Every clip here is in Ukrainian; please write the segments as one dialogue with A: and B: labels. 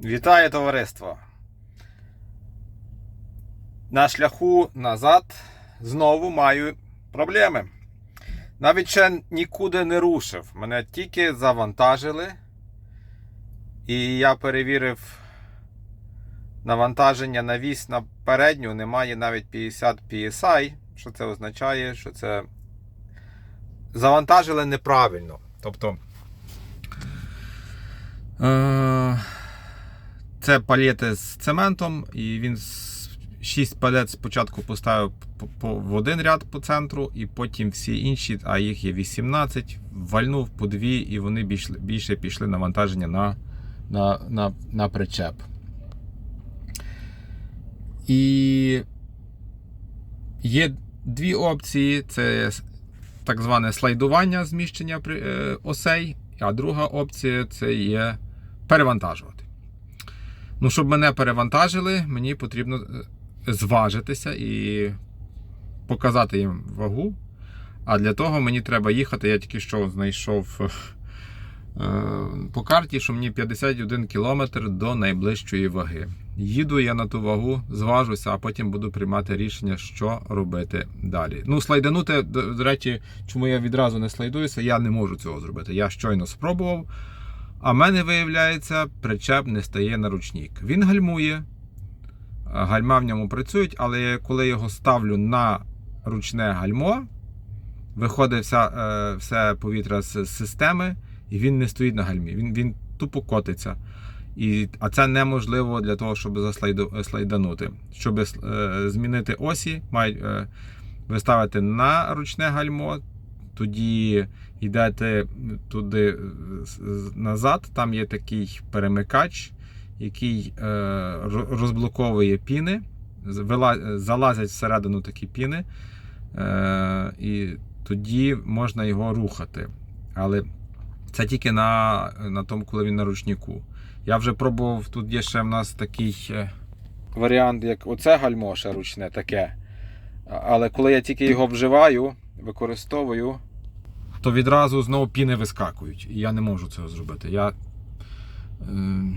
A: Вітаю товариство! На шляху назад знову маю проблеми. Навіть ще нікуди не рушив. Мене тільки завантажили. І я перевірив навантаження на вісь на передню, немає навіть 50 PSI. Що це означає? Що це завантажили неправильно. Тобто. Е- це палети з цементом, і він 6 палет спочатку поставив по- по- в один ряд по центру, і потім всі інші, а їх є 18, вальнув по дві, і вони більше, більше пішли навантаження на, на, на, на причеп. І є дві опції: це так зване слайдування зміщення е, осей, а друга опція це є перевантажувати. Ну, щоб мене перевантажили, мені потрібно е, зважитися і показати їм вагу. А для того мені треба їхати. Я тільки що знайшов е, по карті, що мені 51 кілометр до найближчої ваги. Їду я на ту вагу, зважуся, а потім буду приймати рішення, що робити далі. Ну, слайданути, до, до речі, чому я відразу не слайдуюся, я не можу цього зробити. Я щойно спробував. А в мене, виявляється, причеп не стає на ручник. Він гальмує, гальма в ньому працюють, але коли його ставлю на ручне гальмо, виходить вся, е, все повітря з системи, і він не стоїть на гальмі. Він, він тупо котиться. І, а це неможливо для того, щоб заслайду- слайданути. Щоб е, змінити осі, мають е, ви ставите на ручне гальмо, тоді йдете туди з- назад, там є такий перемикач, який е, розблоковує піни, з- залазять всередину такі піни, е, і тоді можна його рухати. Але це тільки на, на тому, коли він на ручнику. Я вже пробував, тут є ще в нас такий е, варіант, як оце гальмо ручне таке. Але коли я тільки його вживаю, використовую, то відразу знову піни вискакують. І я не можу цього зробити. Я е,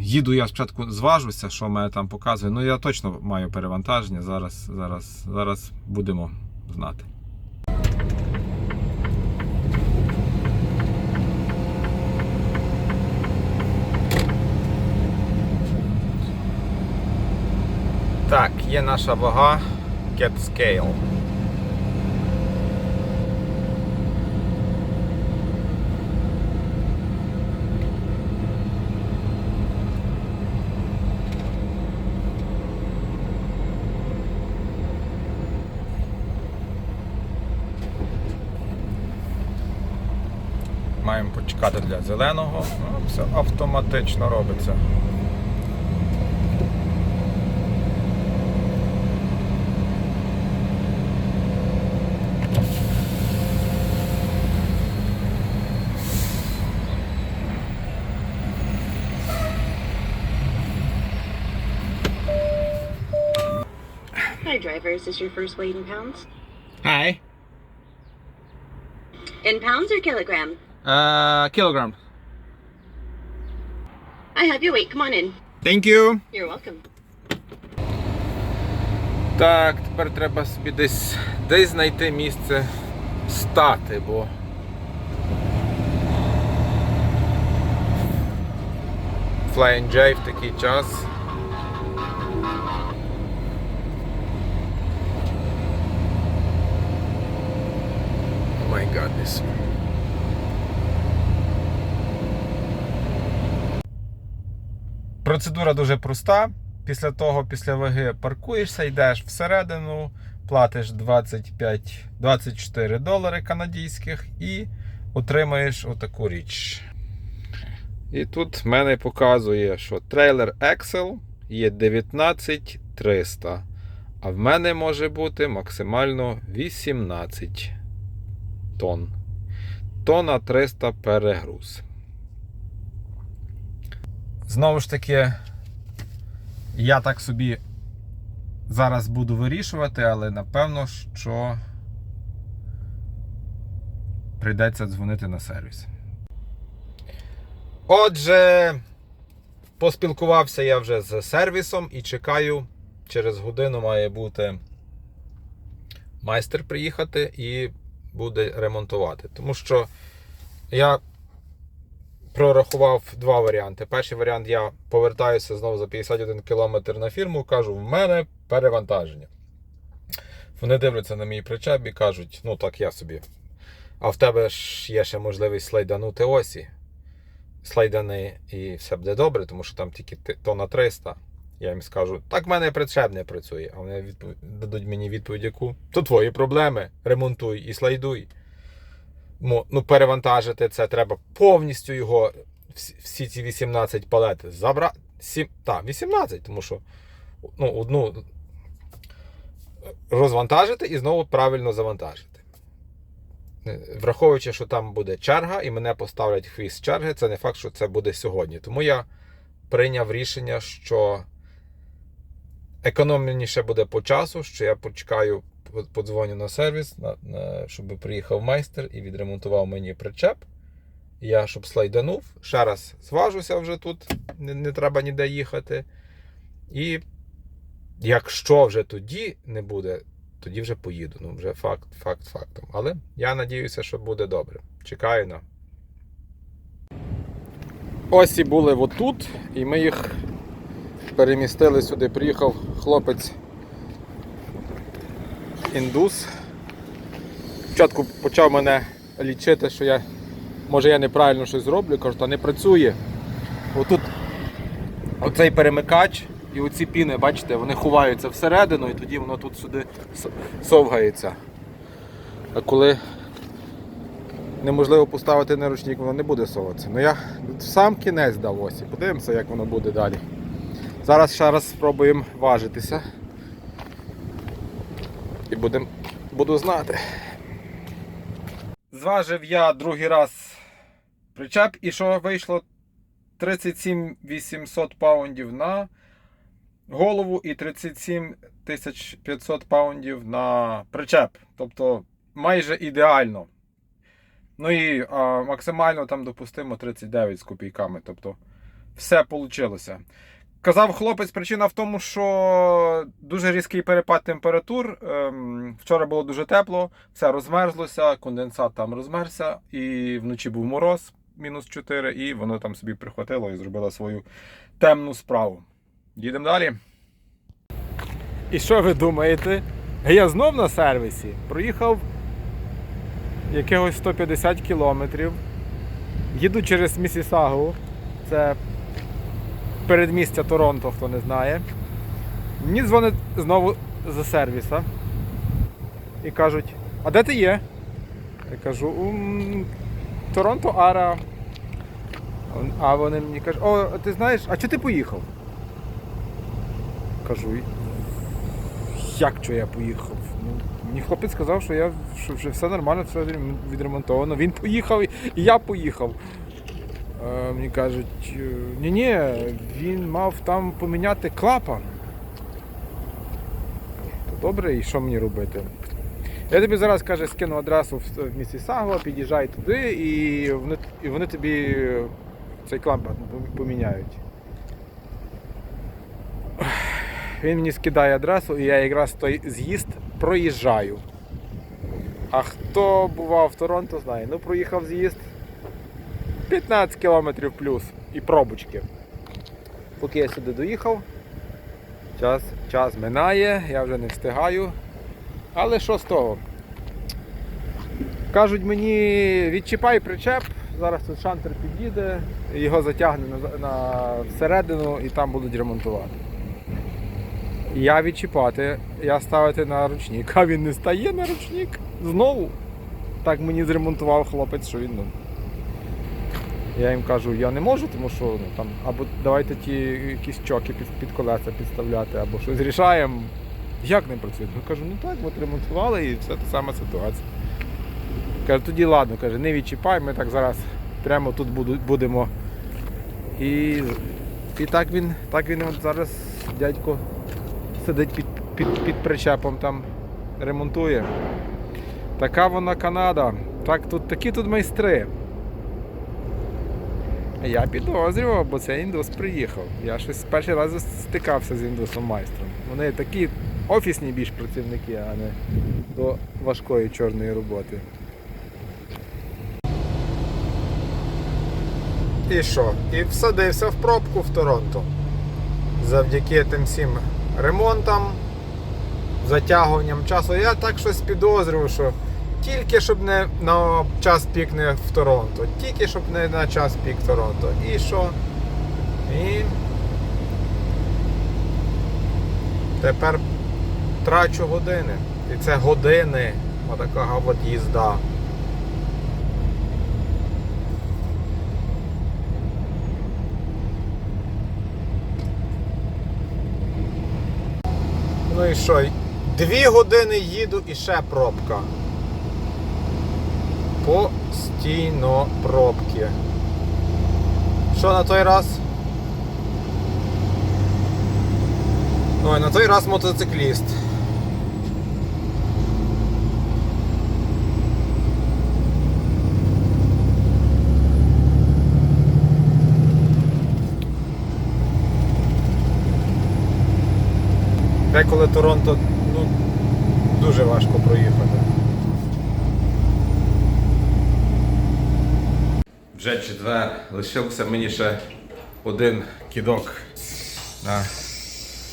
A: їду, я спочатку зважуся, що мене там показує. Ну я точно маю перевантаження. Зараз, зараз, зараз будемо знати. Так, є наша вага Get Scale. Маємо почекати для зеленого. Ну, все автоматично робиться.
B: Hi, driver. Is your first weight in pounds?
A: Hi.
B: In pounds or kilogram?
A: Uh, kilogram.
B: I have your weight. Come on in.
A: Thank you.
B: You're welcome.
A: Так, тепер треба собі десь, десь знайти місце стати, бо. Flying J в такий час. Oh my goodness. Процедура дуже проста. Після того, після ваги паркуєшся, йдеш всередину, платиш 25, 24 долари канадських і отримаєш отаку річ. І тут в мене показує, що трейлер Excel є 19300, а в мене може бути максимально 18 тонн. Тона 300 перегруз. Знову ж таки, я так собі зараз буду вирішувати, але напевно, що прийдеться дзвонити на сервіс. Отже, поспілкувався я вже з сервісом і чекаю, через годину має бути майстер приїхати і буде ремонтувати. Тому що я прорахував два варіанти. Перший варіант я повертаюся знову за 51 км на фірму, кажу, в мене перевантаження. Вони дивляться на мій причеп і кажуть, ну так я собі. А в тебе ж є ще можливість слайданути осі. Слайдани і все буде добре, тому що там тільки тонна 300. Я їм скажу, так в мене причеп не працює. А вони відпов... дадуть мені відповідь, яку то твої проблеми. Ремонтуй і слайдуй. Ну, перевантажити це треба повністю його, всі, ці 18 палет забрати. Так, 18, тому що ну, одну розвантажити і знову правильно завантажити. Е, Враховуючи, що там буде черга, і мене поставлять хвіст черги, це не факт, що це буде сьогодні. Тому я прийняв рішення, що економніше буде по часу, що я почекаю, по- подзвоню на сервіс, на, на, щоб приїхав майстер і відремонтував мені причеп. Я щоб слайданув, ще раз зважуся вже тут, не, не треба ніде їхати. І якщо вже тоді не буде, тоді вже поїду. Ну, вже факт, факт фактом. Але я надіюся, що буде добре. Чекаю на. Ось і були отут, і ми їх перемістили сюди. Приїхав хлопець індус. Спочатку почав мене лічити, що я, може я неправильно щось зроблю, кажу, та не працює. Отут оцей перемикач і оці піни, бачите, вони ховаються всередину і тоді воно тут сюди совгається. А коли неможливо поставити на ручник, воно не буде соватися. Ну я сам кінець дав ось. Подивимося, як воно буде далі. Зараз ще раз спробуємо важитися. І будем, буду знати. Зважив я другий раз причеп і що вийшло 37 800 паундів на голову і 37 500 паундів на причеп. Тобто майже ідеально. Ну і а, максимально там допустимо 39 з копійками. Тобто все вийшло. Казав хлопець, причина в тому, що дуже різкий перепад температур. Ем, вчора було дуже тепло, все розмерзлося, конденсат там розмерзся, і вночі був мороз, мінус 4, і воно там собі прихватило і зробило свою темну справу. Їдемо далі. І що ви думаєте? Я знов на сервісі. Проїхав якихось 150 кілометрів. Їду через Місісагу. Це передмістя Торонто, хто не знає. Мені дзвонять знову з сервіса і кажуть, а де ти є? Я кажу, Торонто Ара. А вони мені кажуть, о, ти знаєш, а чого ти поїхав? Кажу, як що я поїхав? Ну, мені хлопець сказав, що я що вже все нормально, все відремонтовано. Він поїхав і я поїхав. Е, мені кажуть, ні ні він мав там поміняти клапан. То добре, і що мені робити? Я тобі зараз каже, скину адресу в місті Саго, під'їжджай туди, і вони, і вони тобі цей клапан поміняють. Він мені скидає адресу, і я якраз той з'їзд проїжджаю. А хто бував в Торонто, знає. Ну, проїхав з'їзд 15 кілометрів плюс і пробочки. Поки я сюди доїхав, час, час минає, я вже не встигаю. Але що з того? Кажуть мені, відчіпай причеп, зараз тут шантер під'їде, його затягне на, на всередину і там будуть ремонтувати. Я відчіпати, я ставити на ручник, а він не стає на ручник знову. Так мені зремонтував хлопець, що він. Я їм кажу, я не можу, тому що ну, там, або давайте ті якісь чоки під, під колеса підставляти, або щось рішаємо. Як не працює? Ну кажу, ну так, от ремонтували і все та сама ситуація. Каже, тоді ладно, каже, не відчіпай, ми так зараз прямо тут будемо. І, і так він, так він от зараз дядько сидить під, під, під причепом там ремонтує. Така вона Канада. Так, тут, такі тут майстри. Я підозрював, бо це індус приїхав. Я щось перший раз стикався з індусом майстром. Вони такі офісні більш працівники, а не до важкої чорної роботи. І що? І всадився в пробку в Торонто. Завдяки тим всім ремонтам, затягуванням часу. Я так щось підозрював, що тільки щоб не на час пік не в Торонто. Тільки щоб не на час пік Торонто. І що? І тепер трачу години. І це години. Отака от їзда. Ну і що? Дві години їду і ще пробка. Постійно пробки. Що на той раз? Ой, на той раз мотоцикліст. Деколи Торонто ну, дуже важко проїхати. Вже четвер. Лишився мені ще один кідок на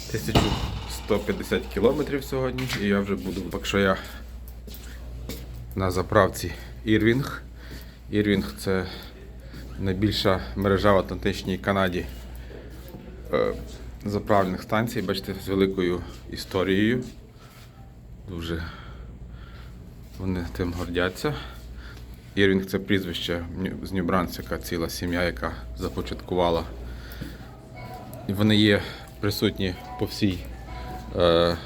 A: 1150 кілометрів сьогодні. І я вже буду, якщо я на заправці Ірвінг. Ірвінг це найбільша мережа в Атлантичній Канаді е, заправних станцій, бачите, з великою історією. Дуже вони тим гордяться. Ірвінг це прізвище з Нью-Бранс, яка ціла сім'я, яка започаткувала. Вони є присутні по всій е,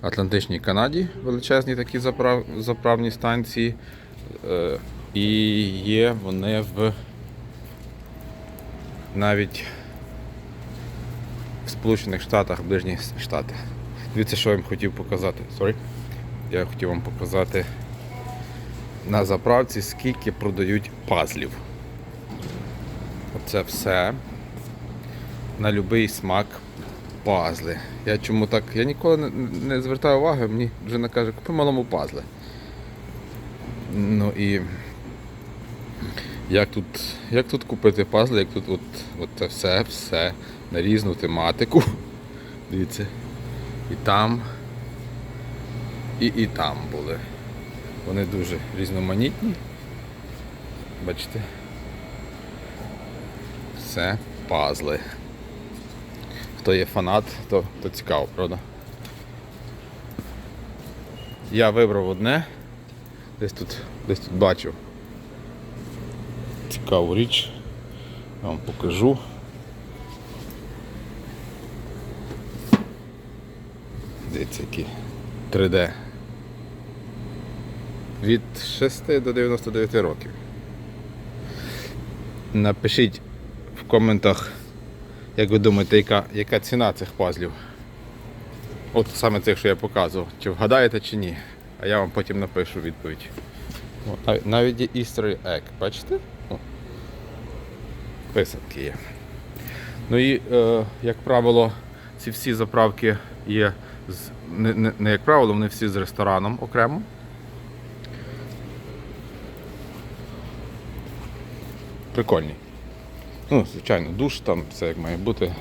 A: Атлантичній Канаді, величезні такі заправ, заправні станції. Е, і є вони в навіть в Сполучених Штатах, ближні Штати. Дивіться, що я вам хотів показати. Sorry. Я хотів вам показати на заправці, скільки продають пазлів. Оце все. На будь-який смак пазли. Я чому так? Я ніколи не, не звертаю уваги, мені жена каже, купи малому пазли. Ну і як тут, як тут купити пазли, як тут от, от це все, все на різну тематику. Дивіться. І там, і, і там були. Вони дуже різноманітні. Бачите? Все пазли. Хто є фанат, то, то цікаво, правда? Я вибрав одне. Десь тут, десь тут бачив. Цікаву річ. Я вам покажу. Дивіться, які 3D. Від 6 до 99 років. Напишіть в коментах, як ви думаєте, яка, яка ціна цих пазлів. От саме цих, що я показував. Чи вгадаєте, чи ні. А я вам потім напишу відповідь. О, навіть, навіть є Easter egg, бачите? О. Писанки є. Ну і, е, як правило, ці всі заправки є з, не, не, не як правило, вони всі з рестораном окремо. Прикольні. Ну, звичайно, душ там, все як має бути.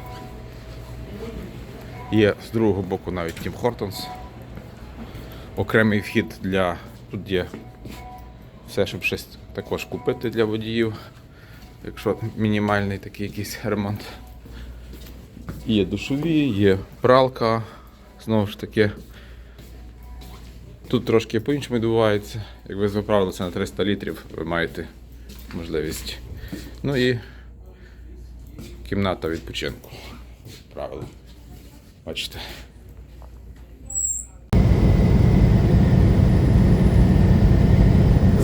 A: Є з другого боку навіть Тім Хортонс. Окремий вхід для. Тут є все, щоб щось також купити для водіїв, якщо мінімальний такий якийсь ремонт. Є душові, є пралка, знову ж таки. Тут трошки по-іншому відбувається. Як ви заправилися на 300 літрів, ви маєте можливість. Ну і кімната відпочинку. Правило. Бачите.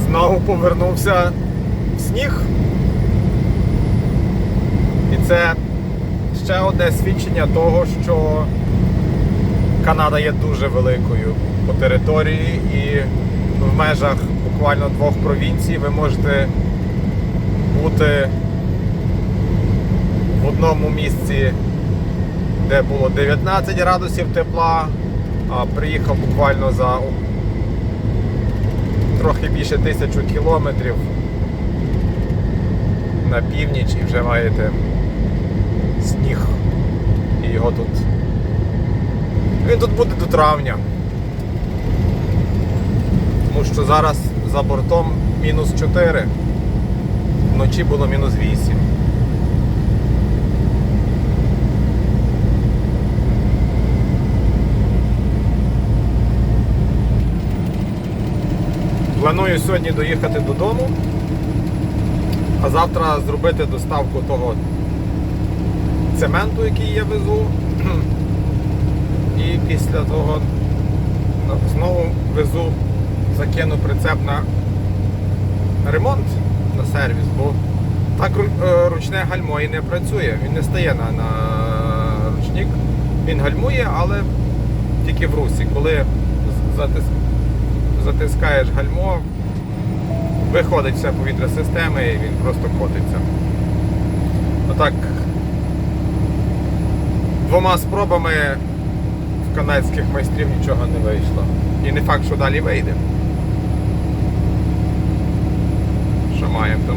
A: Знову повернувся в сніг. І це ще одне свідчення того, що Канада є дуже великою по території і в межах буквально двох провінцій ви можете бути в одному місці, де було 19 градусів тепла, а приїхав буквально за трохи більше тисячу кілометрів на північ і вже маєте сніг. І його тут. Він тут буде до травня. Тому що зараз за бортом мінус 4, вночі було мінус 8. Планую сьогодні доїхати додому, а завтра зробити доставку того цементу, який я везу. І після того знову везу, закину прицеп на ремонт на сервіс, бо так е, ручне гальмо і не працює. Він не стає на, на ручник. Він гальмує, але тільки в русі. Коли затис... затискаєш гальмо, виходить все повітря системи і він просто котиться. Отак двома спробами в канадських майстрів нічого не вийшло. І не факт, що далі вийде. Що маємо, то.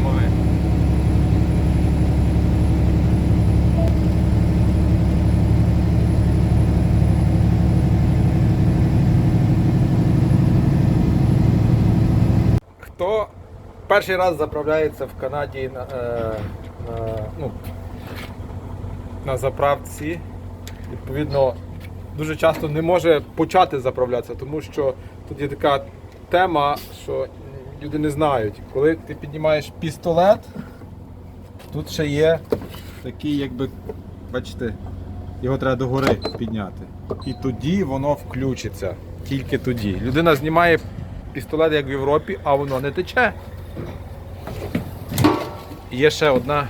A: Хто перший раз заправляється в Канаді на, е, на, ну, на заправці, відповідно, дуже часто не може почати заправлятися, тому що тут є така тема, що люди не знають. Коли ти піднімаєш пістолет, тут ще є такий, якби, бачите, його треба догори підняти. І тоді воно включиться. Тільки тоді. Людина знімає пістолет, як в Європі, а воно не тече. Є ще одна.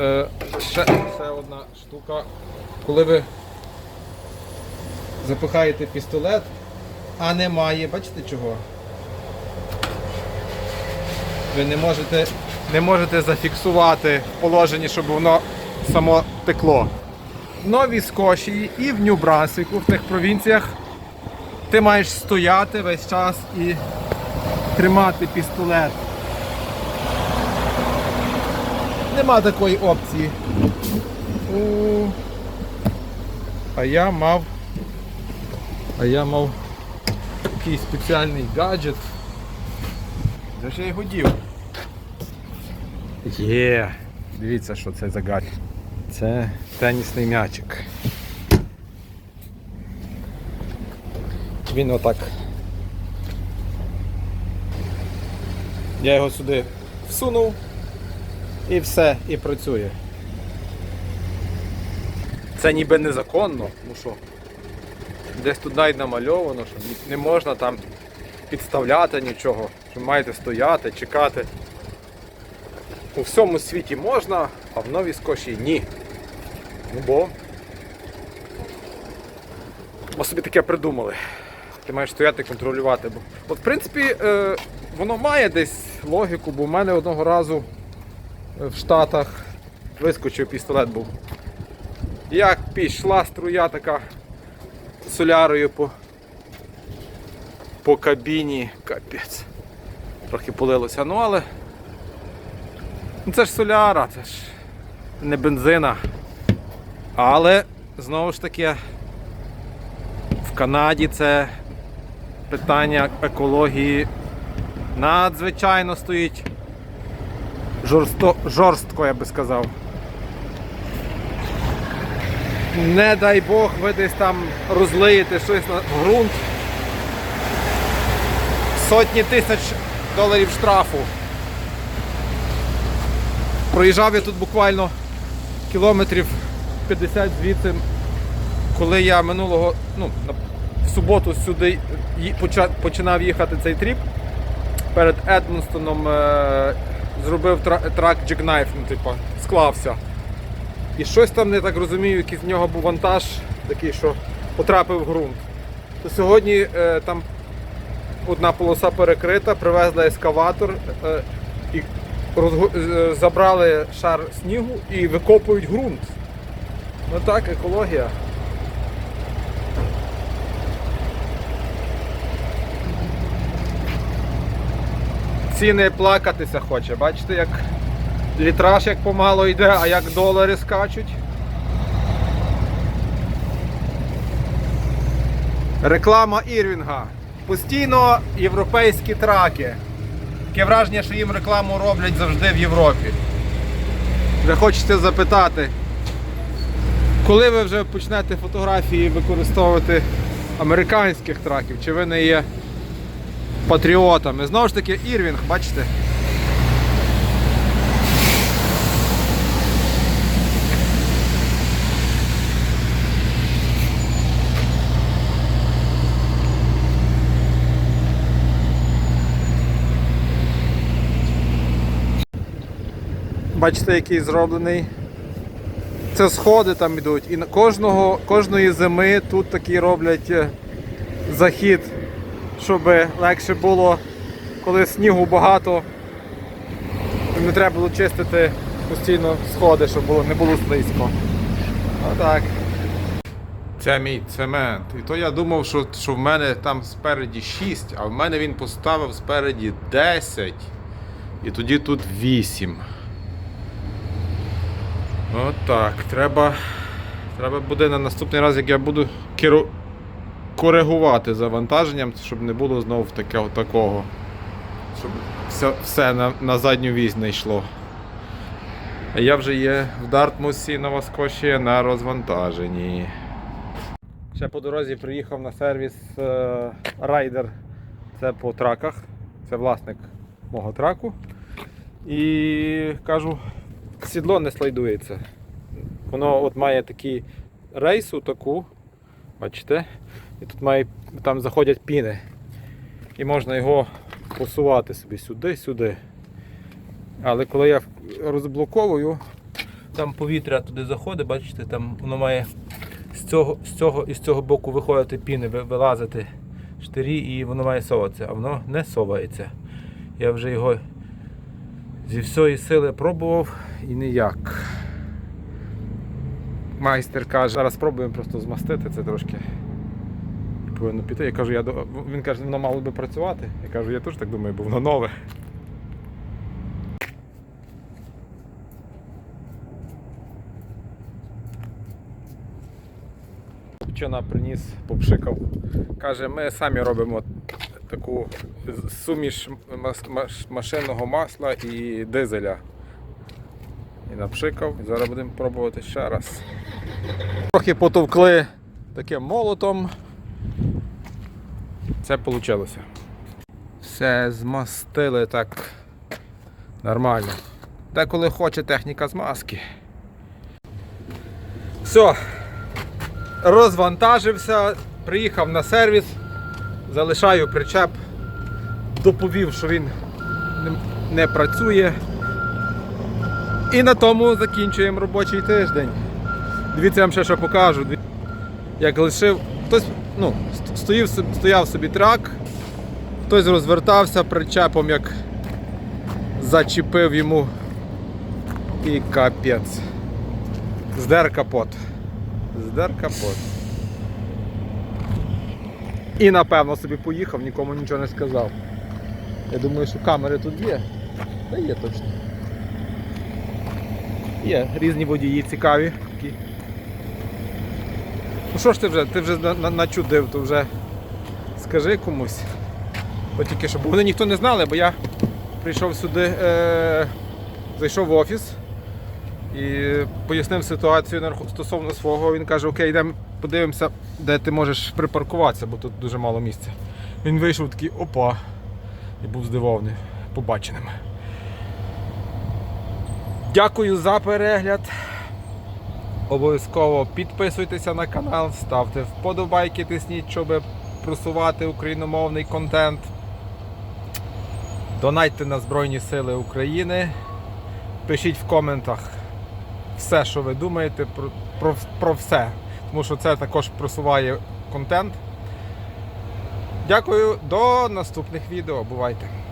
A: Е, ще, ще одна штука. Коли ви запихаєте пістолет, а немає, бачите чого? Ви не можете, не можете зафіксувати в положенні, щоб воно само текло. В Новій Скошії і в Нью-Брансвіку, в тих провінціях, ти маєш стояти весь час і тримати пістолет. Нема такої опції. У... А я мав. А я мав такий спеціальний гаджет. Де ж я його дів? Є. Дивіться, що це за гаджет. Це тенісний м'ячик. Він отак. Я його сюди всунув і все, і працює. Це ніби незаконно, ну що, десь тут навіть намальовано, що не можна там підставляти нічого, що маєте стояти, чекати. У всьому світі можна, а в Новій Скоші ні. Ну бо ми собі таке придумали. Ти маєш стояти і контролювати. От, в принципі, е, воно має десь логіку, бо в мене одного разу е, в Штатах вискочив пістолет був. Як пішла струя така солярою по, по кабіні, капець. Трохи полилося, ну але ну, це ж соляра, це ж не бензина. Але знову ж таки в Канаді це питання екології надзвичайно стоїть жорсто, жорстко, я би сказав. Не дай Бог, ви десь там розлиєте щось на ґрунт. Сотні тисяч доларів штрафу. Проїжджав я тут буквально кілометрів 50 звідси, коли я минулого, ну, в суботу сюди починав їхати цей тріп. Перед Едмонстоном е, зробив трак Jackknife, ну, типа, склався. І щось там, не так розумію, який з нього був вантаж такий, що потрапив в ґрунт. То сьогодні е, там одна полоса перекрита, привезли ескаватор е, і розгу- е, забрали шар снігу і викопують ґрунт. Ну так, екологія. Ціни плакатися хоче. Бачите, як літраж як помало йде, а як долари скачуть. Реклама Ірвінга. Постійно європейські траки. Таке враження, що їм рекламу роблять завжди в Європі. Вже хочеться запитати, коли ви вже почнете фотографії використовувати американських траків, чи ви не є патріотами? Знову ж таки, Ірвінг, бачите? Бачите, який зроблений. Це сходи там йдуть. І кожного, кожної зими тут такий роблять е, захід, щоб легше було, коли снігу багато. Не треба було чистити постійно сходи, щоб було, не було слизько. Отак. Це мій цемент. І то я думав, що, що в мене там спереді 6, а в мене він поставив спереді 10. І тоді тут 8. Отак. Треба. Треба буде на наступний раз, як я буду керу... коригувати завантаженням, щоб не було знову такого. такого. Щоб все, все на, на задню вісь не йшло. А я вже є в Дартмусі Нова Скошія на розвантаженні. Ще по дорозі приїхав на сервіс е, райдер. Це по траках. Це власник мого траку. І кажу, сідло не слайдується. Воно от має такий рейсу таку, бачите, і тут має, там заходять піни. І можна його посувати собі сюди, сюди. Але коли я розблоковую, там повітря туди заходить, бачите, там воно має з цього, з цього і з цього боку виходити піни, вилазити штирі і воно має соватися, а воно не совається. Я вже його зі всієї сили пробував і ніяк. Майстер каже, зараз спробуємо просто змастити це трошки. Повинно піти. Я кажу, я він каже, воно мало би працювати. Я кажу, я теж так думаю, бо воно нове. Вчора приніс, попшикав. Каже, ми самі робимо таку суміш машинного масла і дизеля. І напшикав. Зараз будемо пробувати ще раз. Трохи потовкли таким молотом. Це вийшло. Все змастили так нормально. Деколи хоче техніка змазки. Все. Розвантажився, приїхав на сервіс, залишаю причеп, доповів, що він не, працює. І на тому закінчуємо робочий тиждень. Дивіться, я вам ще що покажу. Як лишив, хтось ну, стоїв, стояв собі трак, хтось розвертався причепом, як зачепив йому і капець. Здер капот. Здер капот. І напевно собі поїхав, нікому нічого не сказав. Я думаю, що камери тут є. Та є точно. Є різні водії цікаві. Такі. Ну що ж ти вже? Ти вже на- на- начудив, то вже скажи комусь. Тільки що, вони ніхто не знали, бо я прийшов сюди, е, зайшов в офіс і пояснив ситуацію стосовно свого. Він каже, окей, йдемо подивимося, де ти можеш припаркуватися, бо тут дуже мало місця. Він вийшов такий опа. І був здивований побаченим. Дякую за перегляд. Обов'язково підписуйтеся на канал, ставте вподобайки, тисніть, щоб просувати україномовний контент. Донайте на Збройні Сили України. Пишіть в коментах все, що ви думаєте про, про, про все. Тому що це також просуває контент. Дякую, до наступних відео. Бувайте!